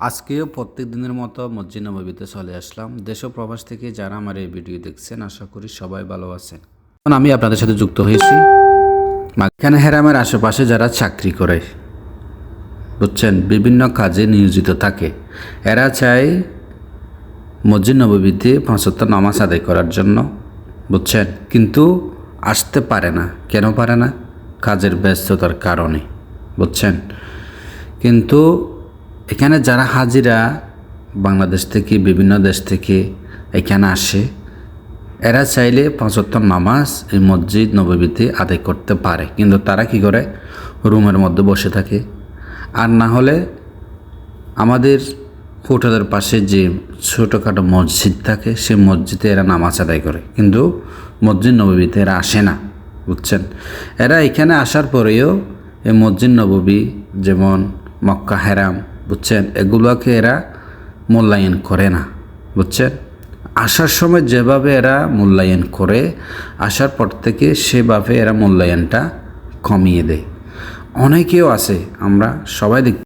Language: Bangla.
আজকেও প্রত্যেক দিনের মতো মসজিদ নবীতে চলে আসলাম। দেশ ও প্রবাস থেকে যারা আমার এই ভিডিও দেখছেন, আশা করি সবাই ভালো আছেন। এখন আমি আপনাদের সাথে যুক্ত হয়েছি। এখানে হেরামের আশেপাশে যারা চাকরি করে, বুঝছেন, বিভিন্ন কাজে নিয়োজিত থাকে, এরা চায় মসজিদ নবীতে পাঁচত্ব নামাজ আদায় করার জন্য, বুঝছেন? কিন্তু আসতে পারে না। কেন পারে না? কাজের ব্যস্ততার কারণে, বুঝছেন? কিন্তু এখানে যারা হাজিরা বাংলাদেশ থেকে, বিভিন্ন দেশ থেকে এখানে আসে, এরা চাইলে পঁচাত্তর নামাজ এই মসজিদ নবীতে আদায় করতে পারে। কিন্তু তারা কি করে? রুমের মধ্যে বসে থাকে। আর না হলে আমাদের হোটেলের পাশে যে ছোটোখাটো মসজিদ থাকে সে মসজিদে এরা নামাজ আদায় করে। কিন্তু মসজিদ নবীতে এরা আসে না, বুঝছেন? এরা এখানে আসার পরেও এই মসজিদ নবী যেমন মক্কা হেরাম বুঝছেন? এগুলোকে এরা মূল্যায়ন করে না, বুঝছেন? আসার সময় যেভাবে এরা মূল্যায়ন করে, আসার পর থেকে সেভাবে এরা মূল্যায়নটা কমিয়ে দেয়। অনেকেও আছে, আমরা সবাই দেখ